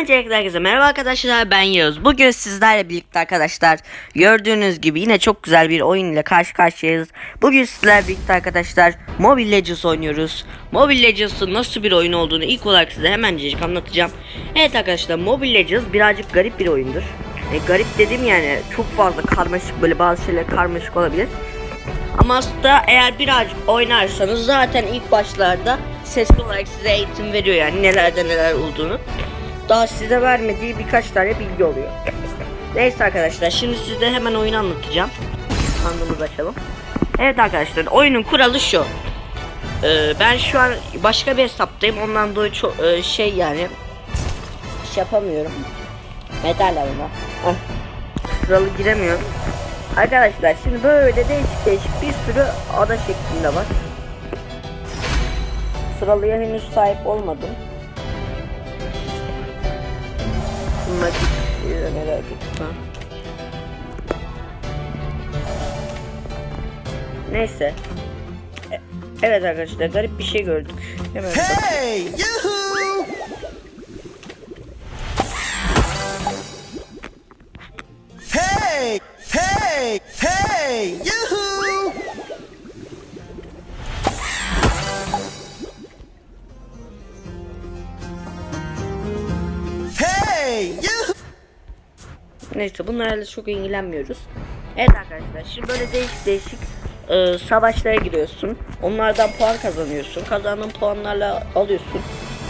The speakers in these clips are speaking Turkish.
Öncelikle herkese merhaba arkadaşlar ben Yağız. Bugün sizlerle birlikte arkadaşlar gördüğünüz gibi yine çok güzel bir oyun ile karşı karşıyayız. Bugün sizlerle birlikte arkadaşlar Mobile Legends oynuyoruz. Mobile Legends'ın nasıl bir oyun olduğunu ilk olarak size hemencecik anlatacağım. Evet arkadaşlar Mobile Legends birazcık garip bir oyundur. E, garip dedim yani çok fazla karmaşık böyle bazı şeyler karmaşık olabilir. Ama aslında eğer birazcık oynarsanız zaten ilk başlarda sesli olarak size eğitim veriyor yani nelerde neler olduğunu. Daha size vermediği birkaç tane bilgi oluyor. Neyse arkadaşlar şimdi size hemen oyunu anlatacağım. Sandığımızı açalım. Evet arkadaşlar oyunun kuralı şu. Ee, ben şu an başka bir hesaptayım ondan dolayı çok e, şey yani iş yapamıyorum. Derler ona? Heh. Sıralı giremiyorum. Arkadaşlar şimdi böyle değişik değişik bir sürü ada şeklinde var. Sıralıya henüz sahip olmadım. Bunlar hiç merak etme. Neyse. E- Evet arkadaşlar garip bir şey gördük. Hemen Hey! Yoo-hoo! Hey! Hey! Hey! Yoo-hoo! Neyse bunlarla çok ilgilenmiyoruz. Evet arkadaşlar şimdi böyle değişik değişik e, savaşlara giriyorsun. Onlardan puan kazanıyorsun. Kazandığın puanlarla alıyorsun.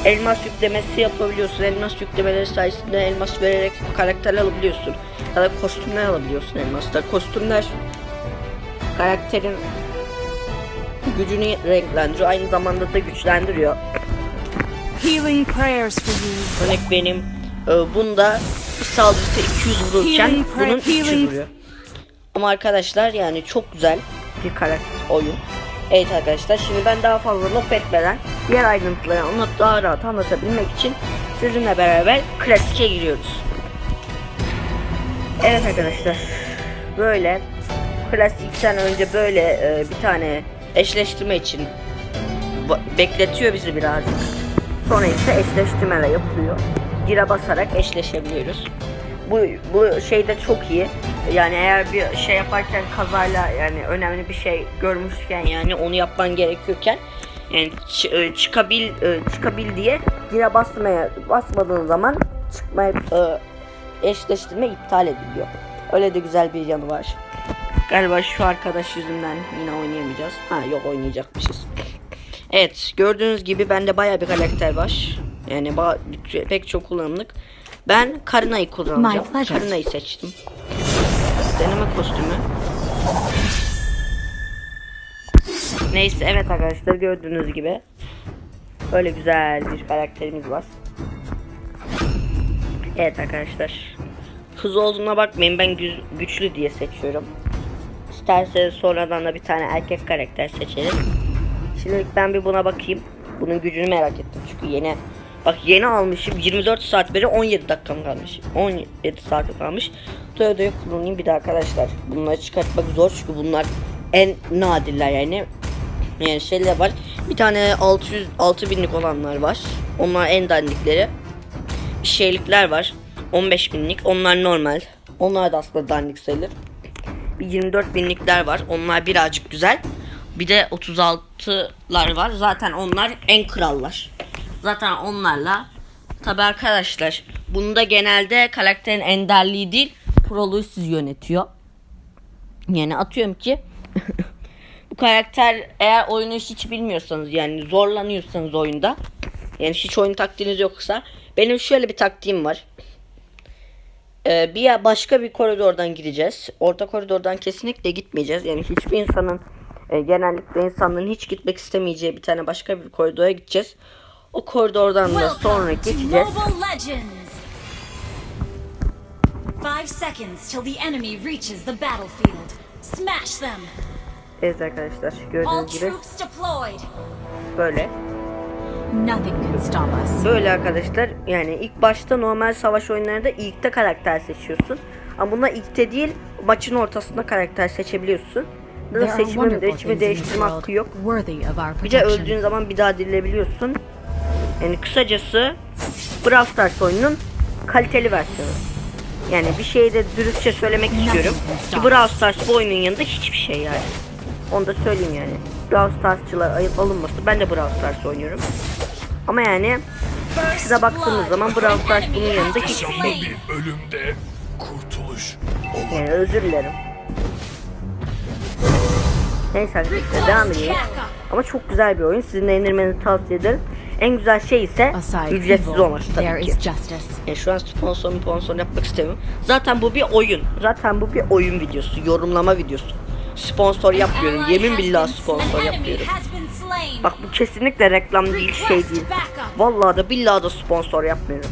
Elmas yüklemesi yapabiliyorsun. Elmas yüklemeleri sayesinde elmas vererek karakter alabiliyorsun. Ya da kostümler alabiliyorsun elmasla. Kostümler karakterin gücünü renklendiriyor. Aynı zamanda da güçlendiriyor. Healing prayers for you. Örnek benim e, bunda saldırısı 200 vururken bunun 300 healing- vuruyor. Ama arkadaşlar yani çok güzel bir karakter oyun. Evet arkadaşlar şimdi ben daha fazla laf etmeden diğer ayrıntıları anlat daha rahat anlatabilmek için sizinle beraber klasike giriyoruz. Evet arkadaşlar böyle klasikten önce böyle e, bir tane eşleştirme için bekletiyor bizi birazcık. Sonra ise eşleştirmeler yapılıyor. Gire basarak eşleşebiliyoruz. Bu bu şey de çok iyi. Yani eğer bir şey yaparken kazayla yani önemli bir şey görmüşken yani onu yapman gerekiyorken yani e, çıkabil e, çıkabil diye gire basmaya basmadığın zaman çıkmaya e, eşleştirme iptal ediliyor. Öyle de güzel bir yanı var. Galiba şu arkadaş yüzünden yine oynayamayacağız. Ha yok oynayacakmışız. Evet gördüğünüz gibi bende baya bir karakter var. Yani pek çok kullanımlık. Ben Karina'yı kullanacağım. Karina'yı seçtim. Deneme kostümü. Neyse evet arkadaşlar gördüğünüz gibi böyle güzel bir karakterimiz var. Evet arkadaşlar. Hız olduğuna bakmayın ben güz- güçlü diye seçiyorum. İsterseniz sonradan da bir tane erkek karakter seçeriz. Şimdilik ben bir buna bakayım. Bunun gücünü merak ettim çünkü yeni Bak yeni almışım. 24 saat beri 17 dakikam kalmış. 17 saat kalmış. Toyota'yı kullanayım bir de arkadaşlar. Bunları çıkartmak zor çünkü bunlar en nadirler yani. Yani şeyler var. Bir tane 600 6000'lik olanlar var. Onlar en dandikleri. Şeylikler var. 15 binlik. Onlar normal. Onlar da aslında dandik sayılır. Bir 24 binlikler var. Onlar birazcık güzel. Bir de 36'lar var. Zaten onlar en krallar. Zaten onlarla tabi arkadaşlar bunda genelde karakterin enderliği değil proluğu yönetiyor. Yani atıyorum ki bu karakter eğer oyunu hiç bilmiyorsanız yani zorlanıyorsanız oyunda yani hiç oyun taktiğiniz yoksa benim şöyle bir taktiğim var. Ee, bir başka bir koridordan gideceğiz. Orta koridordan kesinlikle gitmeyeceğiz. Yani hiçbir insanın e, genellikle insanların hiç gitmek istemeyeceği bir tane başka bir koridora gideceğiz. O koridordan da sonra geçeceğiz. Five seconds till the enemy reaches the battlefield. Smash them! Evet arkadaşlar gördüğünüz gibi böyle. Nothing can stop us. Böyle arkadaşlar yani ilk başta normal savaş oyunlarında ilkte karakter seçiyorsun. Ama bunda ilkte değil maçın ortasında karakter seçebiliyorsun. Ya da There are seçme wonderful değişme things in değiştirme hakkı yok. Bir de öldüğün zaman bir daha dirilebiliyorsun. Yani kısacası Brawl Stars oyunun kaliteli versiyonu. Yani bir şeyi de dürüstçe söylemek istiyorum. Ki Brawl Stars bu oyunun yanında hiçbir şey yani. Onu da söyleyeyim yani. Brawl Stars'çılar ayıp alınması. Ben de Brawl Stars oynuyorum. Ama yani size baktığınız zaman Brawl Stars bunun yanında hiçbir şey. ölümde kurtuluş. Yani özür dilerim. Neyse arkadaşlar devam edelim. Ama çok güzel bir oyun. Sizin de indirmenizi tavsiye ederim. En güzel şey ise ücretsiz olması tabii ki. Yani şu an sponsor sponsor yapmak istemiyorum. Zaten bu bir oyun. Zaten bu bir oyun videosu. Yorumlama videosu. Sponsor yapmıyorum. Yemin billah sponsor yapıyorum. Bak bu kesinlikle reklam değil şey değil. Vallahi da billahi da sponsor yapmıyorum.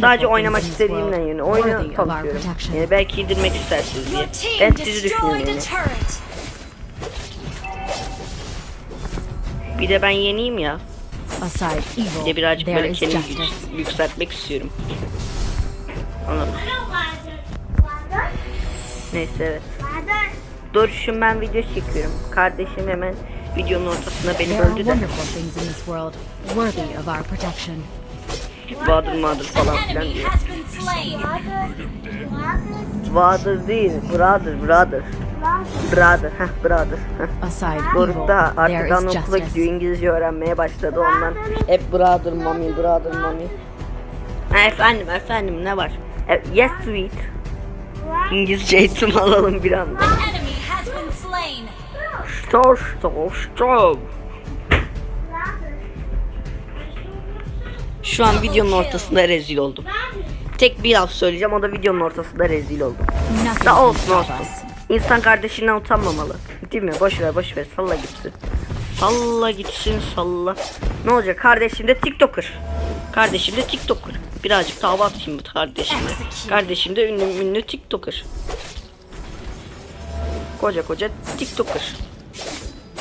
Sadece oynamak istediğimden yani oyunu tanıtıyorum. Yani belki indirmek istersiniz diye. Ben sizi düşünüyorum yani. Bir de ben yeniyim ya. Aside Bir de birazcık there böyle is kendimi justice. yük- yükseltmek istiyorum. Anladım. Neyse evet. Doruş'um ben video çekiyorum. Kardeşim hemen videonun ortasında beni There are böldü de. wonderful things in this world, worthy of our protection. Bahadır mağdur falan An filan diyor. has been slain. Bahadır değil, brother, brother. Brother, heh, brother. heh. Aside Doruk da artık anaokula gidiyor, İngilizce öğrenmeye başladı ondan. Hep brother, mommy, brother, mommy. Efendim, efendim ne var? E, yes sweet. İngilizce eğitim alalım bir anda. Stop, stop, stop. Şu an videonun ortasında rezil oldum. Tek bir laf söyleyeceğim o da videonun ortasında rezil oldum. Da olsun olsun. İnsan kardeşinden utanmamalı. Değil mi? Boş ver boş ver salla gitsin. Salla gitsin salla. Ne olacak kardeşim de TikToker. Kardeşim de TikToker. Birazcık da hava atayım bu kardeşime. Kardeşim de ünlü ünlü TikToker. Koca koca TikToker.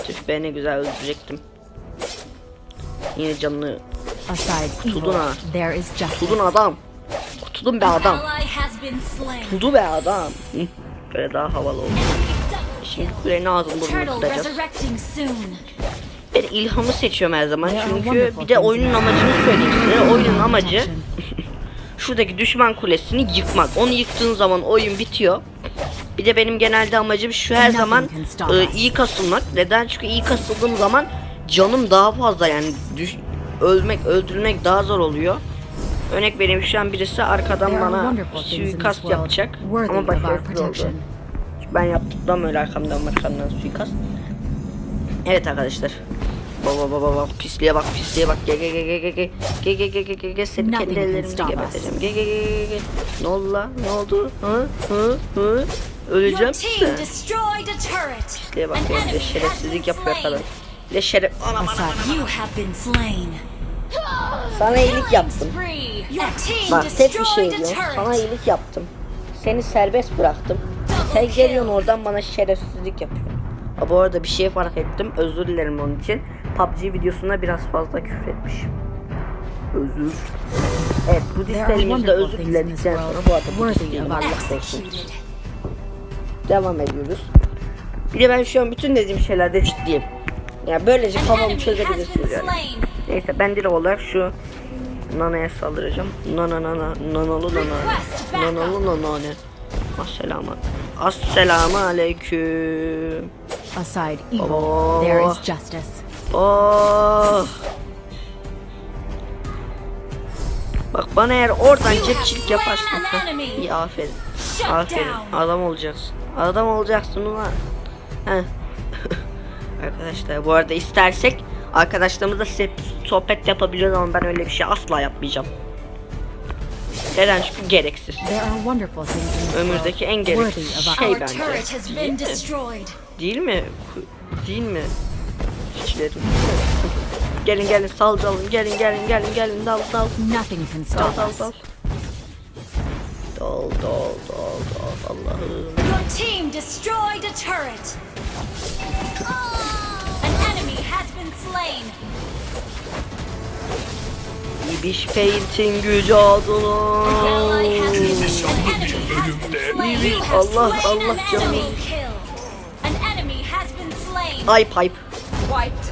Tüh be ne güzel öldürecektim. Yine canını Tudun ha. tuldun adam. Tutudun be adam. Tudu be adam. Böyle daha havalı oldu. Şimdi kulenin ağzını burnunu kıracağız. Ben ilhamı seçiyorum her zaman çünkü bir de oyunun amacını söyleyeyim size. Oyunun amacı şuradaki düşman kulesini yıkmak. Onu yıktığın zaman oyun bitiyor. Bir de benim genelde amacım şu her zaman e, iyi kasılmak. Neden? Çünkü iyi kasıldığım zaman canım daha fazla yani düş, ölmek, öldürmek daha zor oluyor. Örnek vereyim şu an birisi arkadan bana suikast yapacak ama başarısız oldu. Ben yaptım öyle arkamdan arkamdan suikast. Evet arkadaşlar. Baba baba baba pisliğe bak pisliğe bak gel gel gel gel gel gel gel gel gel gel gel seni Nothing kendi ellerimle geberteceğim gel gel gel gel gel ne oldu lan ne oldu hı hı hı öleceğim turret. pisliğe bak ya şerefsizlik yapıyor bir de şeref anam anam Aside You have been slain. Sana iyilik yaptım. bak tek bir şey diyorum. Sana iyilik yaptım. Seni serbest bıraktım. Sen geliyorsun oradan bana şerefsizlik yapıyorsun. Ha, bu arada bir şey fark ettim. Özür dilerim onun için. PUBG videosunda biraz fazla küfür etmişim özür. Evet bu wonderful özür diledikten sonra bu of our Allah. Devam ediyoruz. Bir de ben şu an bütün dediğim şeylerde ciddiyim. Yani böylece kafamı çözebilirsiniz yani. Neyse ben direkt olarak şu Nana'ya saldıracağım. Nana nana nanalı nana. Nanalı nana ne? Asselamu. Aleyküm. Aside evil, Oh. there is justice. Oh. Bak bana eğer oradan cepçilik have yaparsın. slain an heh, enemy. İyi aferin. Aferin. Adam olacaksın. Adam olacaksın ulan. Heh. Arkadaşlar bu arada istersek arkadaşlarımızla se- sohbet yapabiliyoruz ama ben öyle bir şey asla yapmayacağım. Neden? Çünkü gereksiz. Ömürdeki en gereksiz şey bence. been destroyed. Değil mi? Değil mi? Hiçlerim. gelin gelin sal dalın gelin gelin gelin gelin dal dal Nothing can dal stop dal us. dal. Dal dal dal dal Allah'ım. Your team destroyed a turret. An İbiş Paint'in gücü adına. İbiş Allah Allah canım. Ay pipe.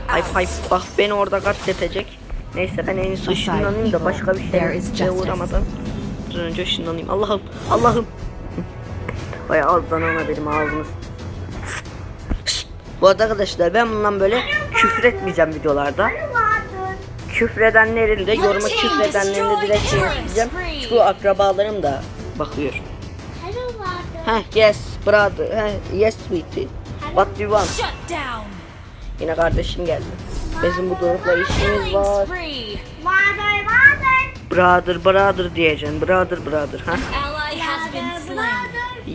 Ay pipe. Bak beni orada katletecek. Neyse ben en son ışınlanayım da başka bir şey uğramadan. Dur önce ışınlanayım. Allah'ım Allah'ım. Bayağı ağızdan ana benim ağzımız. Bu arada arkadaşlar ben bundan böyle küfür etmeyeceğim videolarda. Küfredenlerin de yoruma küfredenlerin de direkt şey yazacağım. Çünkü akrabalarım da bakıyor. Heh yes brother. Heh, yes sweetie. What do you want? Yine kardeşim geldi. Bizim bu dorukla işimiz var. Brother brother diyeceksin. Brother brother. Ha?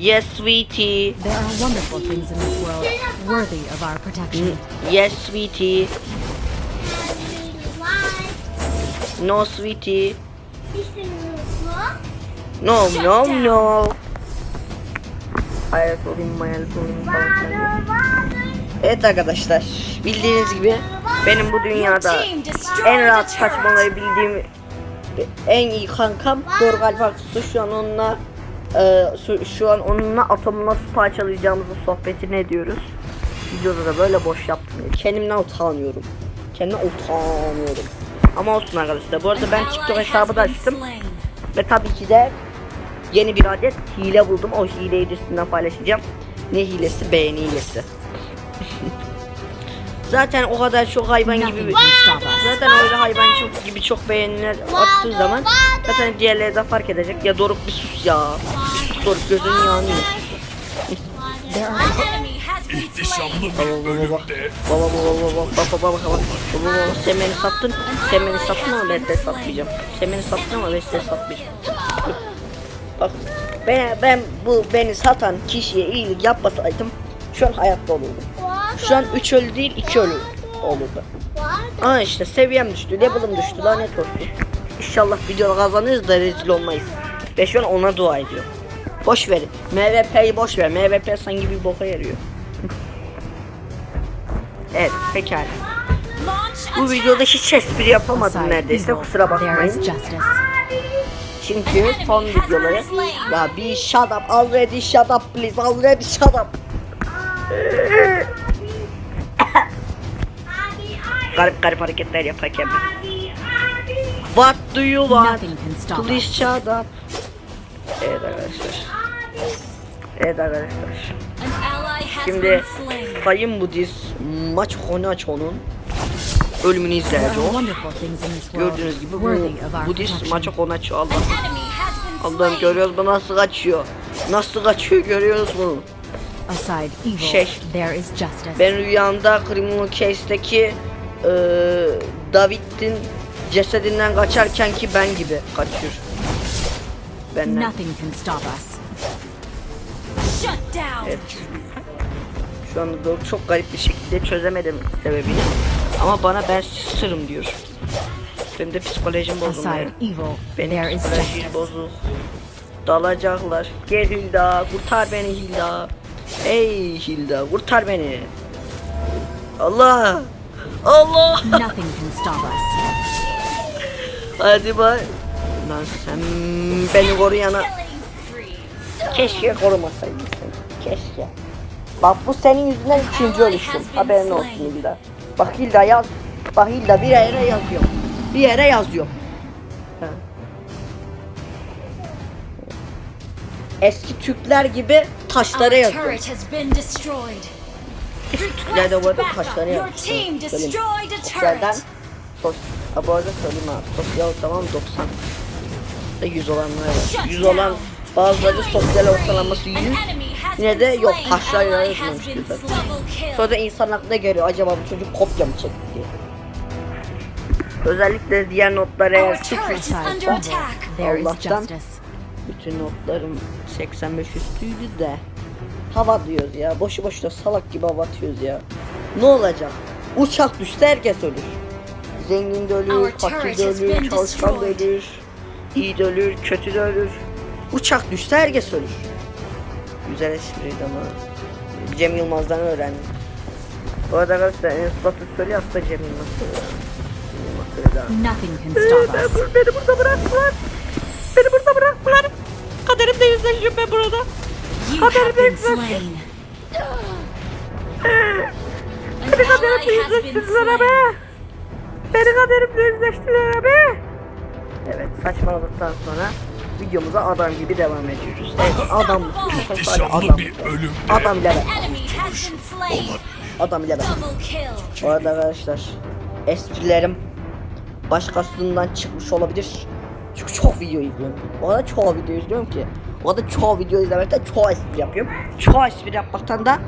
Yes sweetie. There are wonderful things in this world worthy of our protection. Yes sweetie. No sweetie. No no no. Hayat olayım hayalet olayım. Evet arkadaşlar bildiğiniz gibi benim bu dünyada en rahat saçmalayabildiğim en iyi kankam Dorgal Faksu şu an onunla e, şu, an onunla atomu nasıl parçalayacağımızı sohbetini ediyoruz. Videoda da böyle boş yaptım. Kendimden utanıyorum. Kendimden utanıyorum. Ama olsun arkadaşlar. Bu arada ben TikTok hesabı da açtım. Ve tabii ki de yeni bir adet hile buldum. O hileyi de sizinle paylaşacağım. Ne hilesi? Beğeni hilesi. Zaten o kadar çok hayvan gibi zaten öyle hayvan çok gibi çok beğeniler attığı zaman zaten diğerleri de fark edecek. Ya Doruk bir sus ya doktor gözün yanıyor. İhtişamlı bir bölümde. Baba baba baba baba baba baba baba baba semeni sattın. Semeni sattın ama ben de satmayacağım. Semeni sattın ama ben de satmayacağım. Bak ben, ben bu beni satan kişiye iyilik yapmasaydım şu an hayatta olurdum. Şu an 3 ölü değil 2 ölü olurdu. Aa işte seviyem düştü, level'ım düştü lanet olsun. İnşallah videoda kazanırız da rezil olmayız. Ve şu an ona dua ediyorum. Boş verin. MVP'yi boş ver. MVP sanki bir boka yarıyor. evet pekala. Bu videoda hiç espri yapamadım neredeyse kusura bakmayın. Çünkü son videoları ya bir shut up already shut up please already shut up. garip garip hareketler yaparken What do you want? Please shut up. Evet arkadaşlar. Evet arkadaşlar. Şimdi Sayın Budist maç Honacho'nun ölümünü izleyeceğiz. Gördüğünüz gibi bu Budist maça Honacho Allah. Allah'ım görüyoruz bu nasıl kaçıyor. Nasıl kaçıyor görüyoruz bunu. Şey, ben rüyamda Criminal Case'deki e, David'in cesedinden kaçarken ki ben gibi kaçıyor. Benden. Nothing can stop us. Shut down. Evet. Şu anda doğru çok garip bir şekilde çözemedim sebebini. Ama bana ben sister'ım diyor. Benim de psikolojim evil, Benim psikolojim bozuk. Dalacaklar. Gel Hilda, kurtar beni Hilda. Ey Hilda, kurtar beni. Allah! Allah! Nothing can stop us. Hadi bay. Lan sen beni koruyana Killing spree. keşke korumasaydın. Keşke. Bak bu senin yüzünden üçüncü ölüşüm. Haberin olsun Hilda. Bak Hilda yaz. Bak Hilda bir yere yazıyor. Bir yere yazıyor. Ha. Eski Türkler gibi taşlara yazıyor. turret has been destroyed. Eski Türkler de bu arada taşlara Your yazıyor. team Söyleyeyim. destroyed a Sosyalden turret. sos, ha, bu arada söyleyeyim ha. Sosyal ortalamam 90. Ve 100 olanlar var. 100 olan bazıları sosyal ortalaması 100. An enemy has Yine de yok Ally yazmamış. Sonra da insan aklına geliyor acaba bu çocuk kopya mı çekti diye. Özellikle diğer notlar eğer is Allah'tan- bütün notlarım 85 üstüydü de hava diyoruz ya boşu boşuna salak gibi hava atıyoruz ya. Ne olacak? Uçak düşse herkes ölür. Zengin de ölür, fakir de ölür, çalışkan da destroyed. ölür, iyi de ölür, kötü de ölür. Uçak düşse herkes ölür. Güzel espriydi ama. Cem Yılmaz'dan öğrendim. Bu arada arkadaşlar Enes Batur söylüyor aslında Cem Yılmaz. Nothing can stop us. Beni, beni burada bıraktılar. Beni burada bıraktılar. Kaderimle yüzleşiyorum ben burada. You have been slain. Beni kaderimle yüzleştirdiler abi. Beni kaderimle yüzleştirdiler abi. Evet saçmaladıktan sonra videomuza adam gibi devam ediyoruz. Evet adam. Adam. bir ölümde Adam ile Enemy has been slain. Adam ile Double kill. Bu arada arkadaşlar esprilerim başkasından çıkmış olabilir. Çünkü çok video izliyorum. O kadar çoğu video izliyorum ki. O kadar çoğu video izlemekten çoğu espri yapıyorum. Çoğu espri yapmaktan da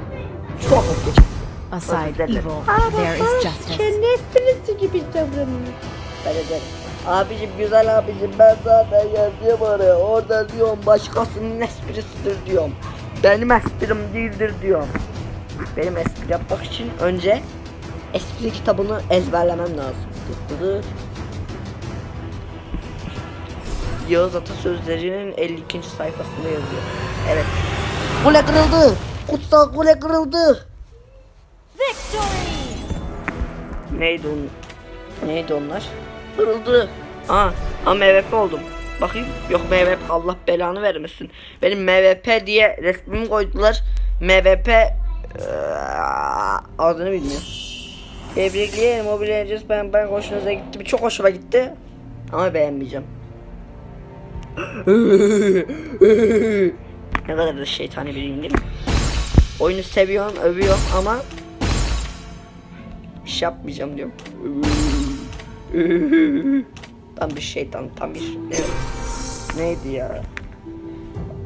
çok vazgeçtim. Aside evil, there is justice. Kendi esprisi gibi davranıyor. Ben ederim. Abicim güzel abicim ben zaten yazıyorum oraya. Orada diyorum başkasının esprisidir diyorum. Benim esprim değildir diyorum. Benim espri yapmak için önce espri kitabını ezberlemem lazım. Yağız Atasözleri'nin 52. sayfasında yazıyor. Evet. Kule kırıldı. Kutsal kule kırıldı. Victory. Neydi onun? Neydi onlar? Kırıldı. Aa, aa MVP oldum. Bakayım. Yok MVP Allah belanı vermesin. Benim MVP diye resmimi koydular. MVP eee, adını bilmiyorum. Tebrikleyelim Mobile Legends ben ben hoşunuza gitti. Çok hoşuma gitti. Ama beğenmeyeceğim. ne kadar da şeytani biriyim değil mi? Oyunu seviyorum, övüyorum ama iş yapmayacağım diyorum. tam bir şeytan, tam bir evet. Neydi ya?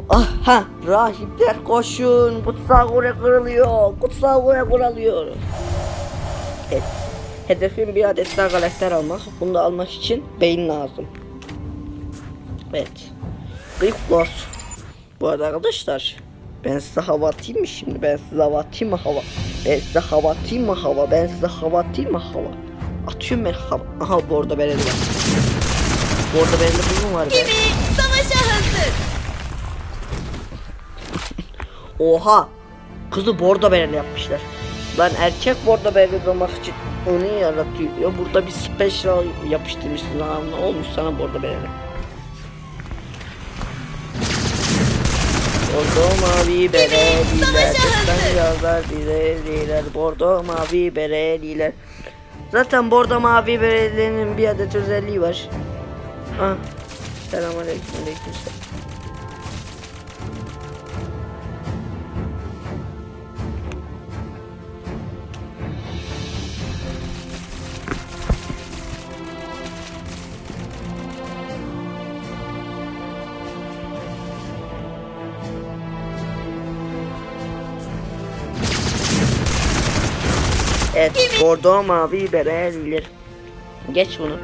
Aha, rahipler koşun, kutsal kule kırılıyor, kutsal kule kırılıyor. Evet. Hedefim bir adet daha karakter almak. Bunu da almak için beyin lazım. Evet. Gıyıklar. Bu arada arkadaşlar ben size hava atayım mı şimdi? Ben size hava atayım mı hava? Ben size hava atayım mı hava? Ben size hava atayım mı hava? Atıyorum ben. Aha bu arada belediye var. Arada belediye bunun var be. Savaşa hazır. Oha! Kızı bordo bereli yapmışlar. Lan erkek bordo bereli olmak için onu yaratıyor. Ya burada bir special yapıştırmışsın lan ne olmuş sana bordo bereli. Bordo mavi bereliler Destan yazar bireyliler Bordo mavi bereliler Zaten bordo mavi berelilerin bir adet özelliği var. Ah Selamünaleyküm aleykümselam bordo mavi bereliler. Geç bunu.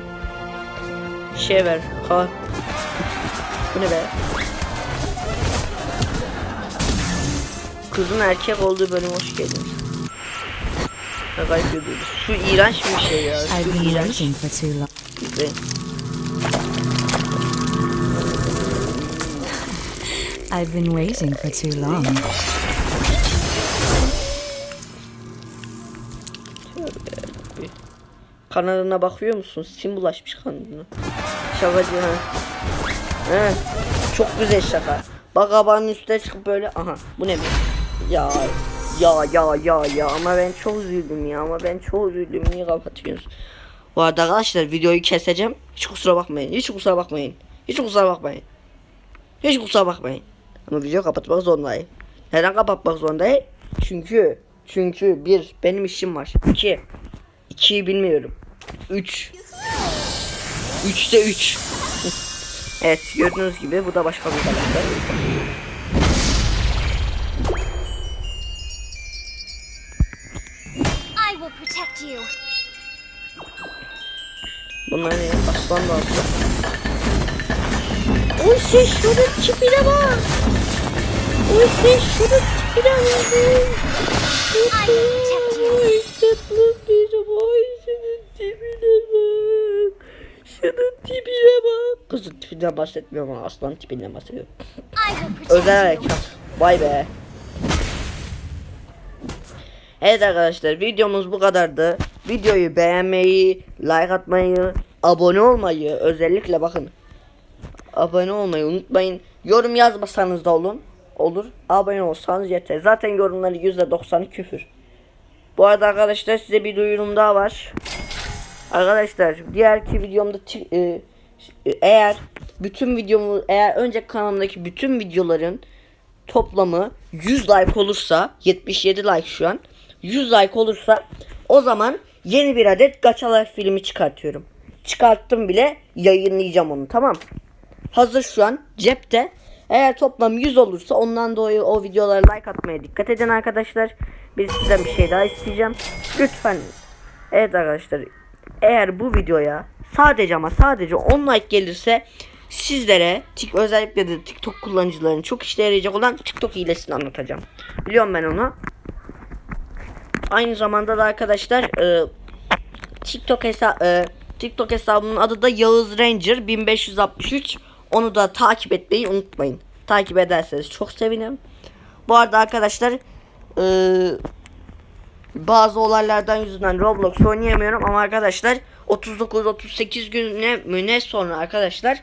Şey ver, kal. Bu ne be? Kızın erkek olduğu bölüm hoş geldiniz. Ne garip görüyoruz. Şu iğrenç bir şey ya. Been iğrenç. İzleyin. I've been waiting for too long. Kanadına bakıyor musun? Sim bulaşmış kanadına. Şakacı ha. He. Çok güzel şaka. Bak abanın üstüne çıkıp böyle aha bu ne be? Ya ya ya ya ya ama ben çok üzüldüm ya ama ben çok üzüldüm niye kapatıyorsunuz? Bu arada arkadaşlar videoyu keseceğim. Hiç kusura bakmayın. Hiç kusura bakmayın. Hiç kusura bakmayın. Hiç kusura bakmayın. Ama video kapatmak zorundayım. Neden kapatmak zorundayım? Çünkü çünkü bir benim işim var. İki 2'yi bilmiyorum. 3. 3'te 3. evet gördüğünüz gibi bu da başka bir karakter. I will protect you. Bunlar ne? Aslan da aslan. Oy sen şunun tipine bak. Oy sen şunun tipine bak. Oy tatlı benim. Oy şunun tipine bak. Şunun tipine bak. Kızın tipinden bahsetmiyorum ama aslan tipinden bahsediyorum. Özel harekat. Vay be. Evet arkadaşlar videomuz bu kadardı. Videoyu beğenmeyi, like atmayı, abone olmayı özellikle bakın. Abone olmayı unutmayın. Yorum yazmasanız da olun. Olur. Abone olsanız yeter. Zaten yorumların %90'ı küfür. Bu arada arkadaşlar size bir duyurum daha var. Arkadaşlar diğerki videomda e, Eğer bütün videomu eğer önce kanalımdaki bütün videoların toplamı 100 like olursa 77 like şu an 100 like olursa o zaman yeni bir adet Life filmi çıkartıyorum. Çıkarttım bile yayınlayacağım onu tamam. Hazır şu an cepte. Eğer toplam 100 olursa ondan dolayı o videolara like atmaya dikkat edin arkadaşlar. Bir sizden bir şey daha isteyeceğim. Lütfen. Evet arkadaşlar. Eğer bu videoya sadece ama sadece 10 like gelirse sizlere özellikle de TikTok kullanıcıların çok işe yarayacak olan TikTok hilesini anlatacağım. Biliyorum ben onu. Aynı zamanda da arkadaşlar e, TikTok hesap e, TikTok hesabımın adı da Yağız Ranger 1563. Onu da takip etmeyi unutmayın. Takip ederseniz çok sevinirim. Bu arada arkadaşlar e, bazı olaylardan yüzünden Roblox oynayamıyorum ama arkadaşlar 39-38 güne mü ne sonra arkadaşlar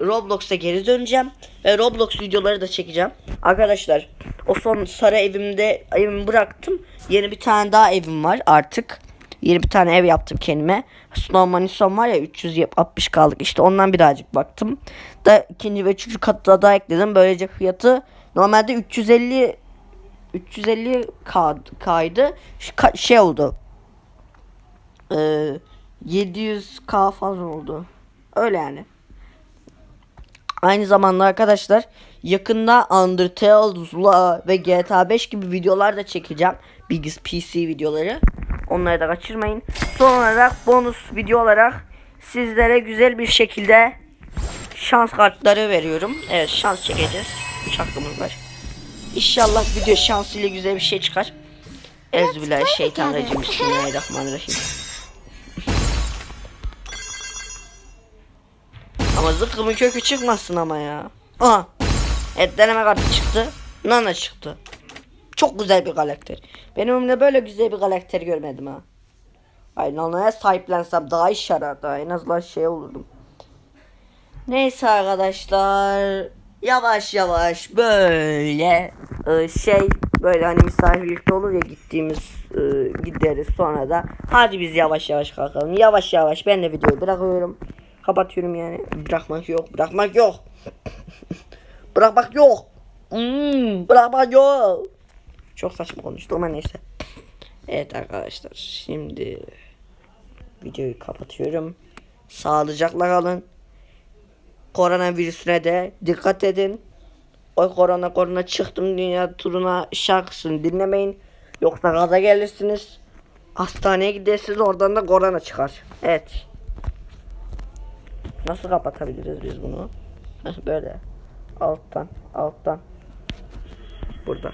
Roblox'a geri döneceğim ve Roblox videoları da çekeceğim. Arkadaşlar o son sarı evimde evimi bıraktım. Yeni bir tane daha evim var artık. Yeni bir tane ev yaptım kendime. Snowman son var ya 360 kaldık. İşte ondan birazcık baktım. Da ikinci ve üçüncü katı da ekledim. Böylece fiyatı normalde 350 350 K, K'ydı. Şu ka- şey oldu. Ee, 700K falan oldu. Öyle yani. Aynı zamanda arkadaşlar yakında Undertale, Zula ve GTA 5 gibi videolar da çekeceğim. Bilgis PC videoları. Onları da kaçırmayın. Son olarak bonus video olarak sizlere güzel bir şekilde şans kartları veriyorum. Evet şans çekeceğiz. Üç hakkımız var. İnşallah video şansıyla güzel bir şey çıkar. Euzubillahimineşşeytanirracim. Bismillahirrahmanirrahim. Ama zıkkımın kökü çıkmasın ama ya. Aha. Evet deneme kartı çıktı. Nana çıktı. Çok güzel bir karakter. Benim ömrümde böyle güzel bir karakter görmedim ha. Ay Nana'ya sahiplensem daha iş yarardı. En azından şey olurdum. Neyse arkadaşlar. Yavaş yavaş böyle e, şey böyle hani misafirlikte olur ya gittiğimiz e, gideriz sonra da hadi biz yavaş yavaş kalkalım. Yavaş yavaş ben de videoyu bırakıyorum. Kapatıyorum yani. Bırakmak yok. Bırakmak yok. bırakmak yok. Hmm, bırakmak yok. Çok saçma konuştum ama neyse. Evet arkadaşlar şimdi videoyu kapatıyorum. Sağlıcakla kalın. Koronavirüsüne de dikkat edin. O korona korona çıktım dünya turuna şarkısını dinlemeyin. Yoksa gaza gelirsiniz. Hastaneye gidersiniz oradan da korona çıkar. Evet. Nasıl kapatabiliriz biz bunu? Böyle. Alttan. Alttan. Burada.